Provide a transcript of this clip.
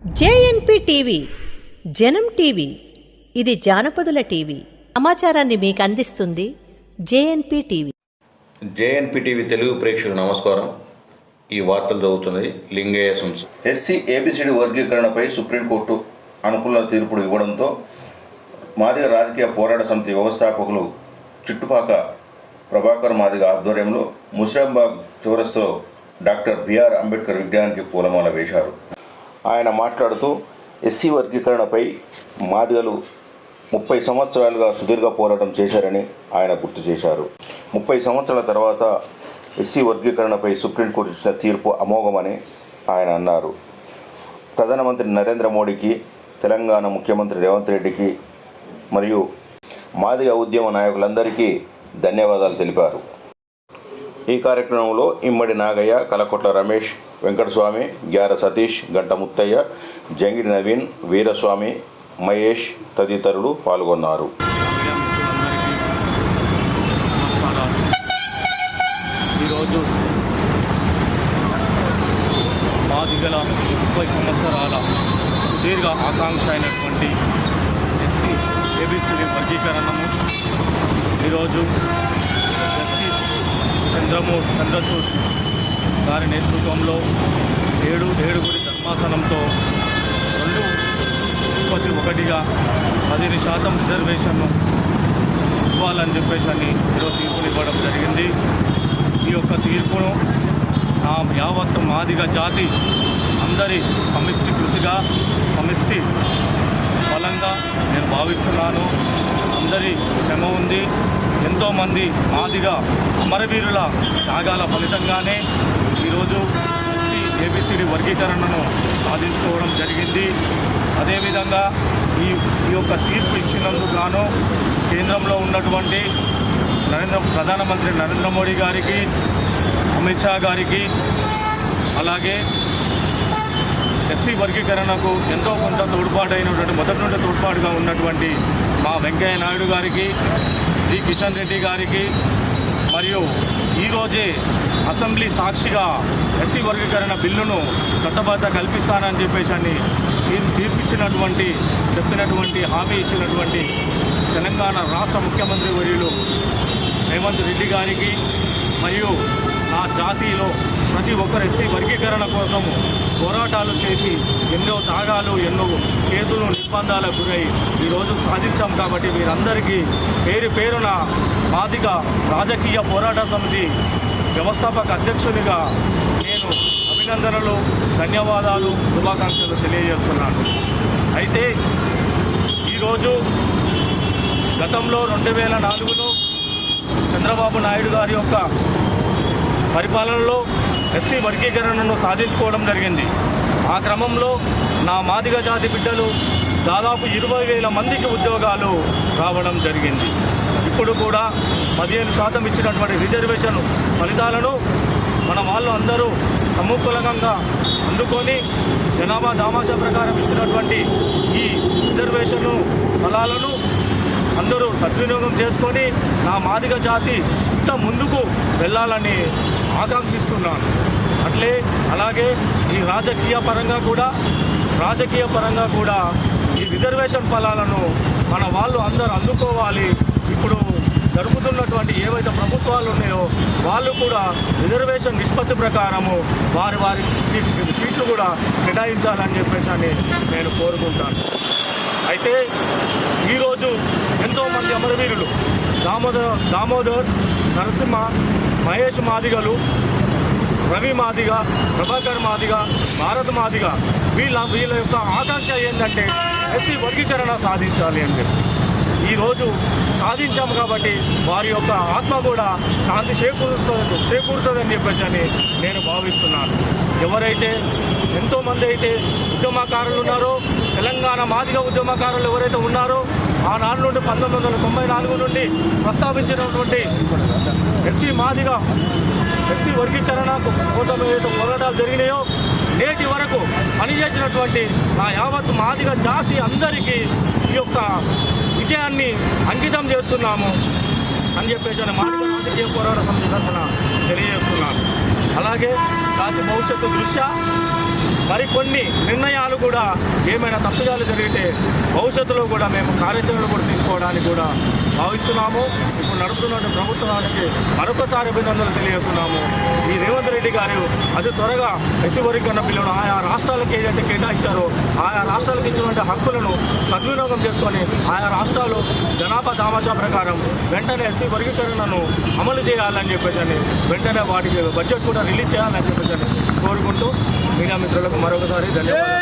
JNP TV జనం TV ఇది జానపదుల TV. సమాచారాన్ని మీకు అందిస్తుంది JNP TV. JNP TV Telugu ప్రేక్షకులకు నమస్కారం. ఈ వార్తలు చదువుతున్నది లింగయ్య సుంస్ ఎస్సీ ఏబిసిడి వర్గీకరణపై సుప్రీంకోర్టు అనుకూల తీర్పుడు ఇవ్వడంతో మాదిగ రాజకీయ పోరాట సమితి వ్యవస్థాపకులు చిట్టుపాక ప్రభాకర్ మాదిగ ఆధ్వర్యంలో ముషిరాబాగ్ చౌరస్తో డాక్టర్ బిఆర్ అంబేద్కర్ విగ్రహానికి పూలమాల వేశారు. ఆయన మాట్లాడుతూ ఎస్సీ వర్గీకరణపై మాదిగలు ముప్పై సంవత్సరాలుగా సుదీర్ఘ పోరాటం చేశారని ఆయన గుర్తు చేశారు. ముప్పై సంవత్సరాల తర్వాత ఎస్సీ వర్గీకరణపై సుప్రీంకోర్టు ఇచ్చిన తీర్పు అమోఘమని ఆయన అన్నారు. ప్రధానమంత్రి నరేంద్ర మోడీకి తెలంగాణ ముఖ్యమంత్రి రేవంత్ రెడ్డికి మరియు మాదిగ ఉద్యమ నాయకులందరికీ ధన్యవాదాలు తెలిపారు. ఈ కార్యక్రమంలో ఇమ్మడి నాగయ్య కలకొట్ల రమేష్ వెంకటస్వామి గ్యార సతీష్ గంట ముత్తయ్య జంగిడి నవీన్ వీరస్వామి మహేష్ తదితరులు పాల్గొన్నారు. ఈరోజు మాదిగల ముప్పై సంవత్సరాల సుదీర్ఘ ఆకాంక్ష అయినటువంటి ఎస్సీ ఏబిసిడి వర్గీకరణము. ఈరోజు చంద్రమూర్ చంద్రచూడ్ గారి నేతృత్వంలో ఏడు ఏడుగురి ధర్మాసనంతో రెండు ఉత్పత్తి ఒకటిగా పదిహేను శాతం రిజర్వేషన్ ఇవ్వాలని చెప్పేసి అని ఈరోజు తీర్పుని ఇవ్వడం జరిగింది. ఈ యొక్క తీర్పును నా యావత్ మాదిగ జాతి అందరి సమిష్టి కృషిగా సమిష్టి బలంగా నేను భావిస్తున్నాను. అందరి శ్రమ ఉంది. ఎంతోమంది మాదిగా అమరవీరుల త్యాగాల ఫలితంగానే ఈరోజు ఏబిసిడి వర్గీకరణను సాధించుకోవడం జరిగింది. అదేవిధంగా ఈ ఈ యొక్క తీర్పు ఇచ్చినందుకు గాను కేంద్రంలో ఉన్నటువంటి నరేంద్ర ప్రధానమంత్రి నరేంద్ర మోడీ గారికి అమిత్ షా గారికి అలాగే ఎస్సీ వర్గీకరణకు ఎంతో కొంత తోడ్పాటైనటువంటి మొదటి నుండి తోడ్పాటుగా ఉన్నటువంటి మా వెంకయ్య నాయుడు గారికి జి కిషన్ రెడ్డి గారికి మరియు ఈరోజే అసెంబ్లీ సాక్షిగా ఎస్సీ వర్గీకరణ బిల్లును చట్టబద్ధ కల్పిస్తానని చెప్పేసి అని తీర్పిచ్చినటువంటి చెప్పినటువంటి హామీ ఇచ్చినటువంటి తెలంగాణ రాష్ట్ర ముఖ్యమంత్రి వర్యులు రేవంత్ రెడ్డి గారికి మరియు నా జాతిలో ప్రతి ఒక్కరు ఎస్సీ వర్గీకరణ కోసము పోరాటాలు చేసి ఎన్నో త్యాగాలు ఎన్నో కేసులు నిర్బంధాలకు గురై ఈరోజు సాధించాం కాబట్టి వీరందరికీ పేరు పేరున మాదిగ రాజకీయ పోరాట సమితి వ్యవస్థాపక అధ్యక్షునిగా నేను అభినందనలు ధన్యవాదాలు శుభాకాంక్షలు తెలియజేస్తున్నాను. అయితే ఈరోజు గతంలో రెండు వేల నాలుగులో చంద్రబాబు నాయుడు గారి యొక్క పరిపాలనలో ఎస్సీ వర్గీకరణను సాధించుకోవడం జరిగింది. ఆ క్రమంలో నా మాదిగ జాతి బిడ్డలు దాదాపు ఇరవై వేల మందికి ఉద్యోగాలు రావడం జరిగింది. ఇప్పుడు కూడా పదిహేను శాతం ఇచ్చినటువంటి రిజర్వేషన్ ఫలితాలను మన వాళ్ళు అందరూ సముకూలంగా అందుకొని జనాభా దామాషా ప్రకారం ఇచ్చినటువంటి ఈ రిజర్వేషన్ ఫలాలను అందరూ సద్వినియోగం చేసుకొని నా మాదిగ జాతి ఇంత ముందుకు వెళ్ళాలని ఆకాంక్షిస్తున్నాను. అట్లే అలాగే ఈ రాజకీయ పరంగా కూడా రాజకీయ పరంగా కూడా ఈ రిజర్వేషన్ ఫలాలను మన వాళ్ళు అందరూ అందుకోవాలి. ఇప్పుడు జరుపుతున్నటువంటి ఏవైతే ప్రభుత్వాలు ఉన్నాయో వాళ్ళు కూడా రిజర్వేషన్ నిష్పత్తి ప్రకారము వారి వారి సీట్లు కూడా కేటాయించాలని చెప్పేసి అని నేను కోరుకుంటాను. అయితే ఈరోజు ఎంతోమంది అమరవీరులు దామోదర్ దామోదర్ నరసింహ మహేష్ మాదిగలు రవి మాదిగ ప్రభాకర్ మాదిగ భారత్ మాదిగ వీళ్ళ వీళ్ళ యొక్క ఆకాంక్ష ఏంటంటే ఎస్సీ వర్గీకరణ సాధించాలి అని చెప్పి. ఈరోజు సాధించాము కాబట్టి వారి యొక్క ఆత్మ కూడా శాంతి చేకూరుస్తుంది చేకూరుతుందని చెప్పేసి అని నేను భావిస్తున్నాను. ఎవరైతే ఎంతోమంది అయితే ఉద్యమకారులు ఉన్నారో తెలంగాణ మాదిగ ఉద్యమకారులు ఎవరైతే ఉన్నారో ఆనాడు నుండి పంతొమ్మిది వందల తొంభై నాలుగు నుండి ప్రస్తావించినటువంటి ఎస్సీ మాదిగ ఎస్సీ వర్గీకరణ కోసం ఏదైతే పోరాటాలు జరిగినాయో నేటి వరకు పనిచేసినటువంటి ఆ యావత్ మాదిగ జాతి అందరికీ ఈ యొక్క విజయాన్ని అంకితం చేస్తున్నాము అని చెప్పేసి మాదిగ రాజకీయ పోరాట సమితి తరఫున తెలియజేస్తున్నాను. అలాగే జాతి భవిష్యత్తు దృష్ట్యా మరికొన్ని నిర్ణయాలు కూడా ఏమైనా తప్పుదాలు జరిగితే భవిష్యత్తులో కూడా మేము కార్యాచరణలు కూడా తీసుకోవడానికి కూడా భావిస్తున్నాము. ఇప్పుడు నడుపుతున్న ప్రభుత్వానికి మరొకసారి అభినందనలు తెలియజేస్తున్నాము. ఈ రేవంత్ రెడ్డి గారు అతి త్వరగా ఎస్సీ వర్గీకరణ బిల్లును ఆయా రాష్ట్రాలకు ఏదైతే కేటాయించారో ఆయా రాష్ట్రాలకు ఇచ్చినటువంటి హక్కులను సద్వినియోగం చేసుకొని ఆయా రాష్ట్రాలు జనాభా దామాషా ప్రకారం వెంటనే ఎస్సీ వర్గీకరణను అమలు చేయాలని చెప్పేసి వెంటనే వాటికి బడ్జెట్ కూడా రిలీజ్ చేయాలని చెప్పేసి కోరుకుంటూ మీడియా మిత్రులకు మరొకసారి ధన్యవాదాలు.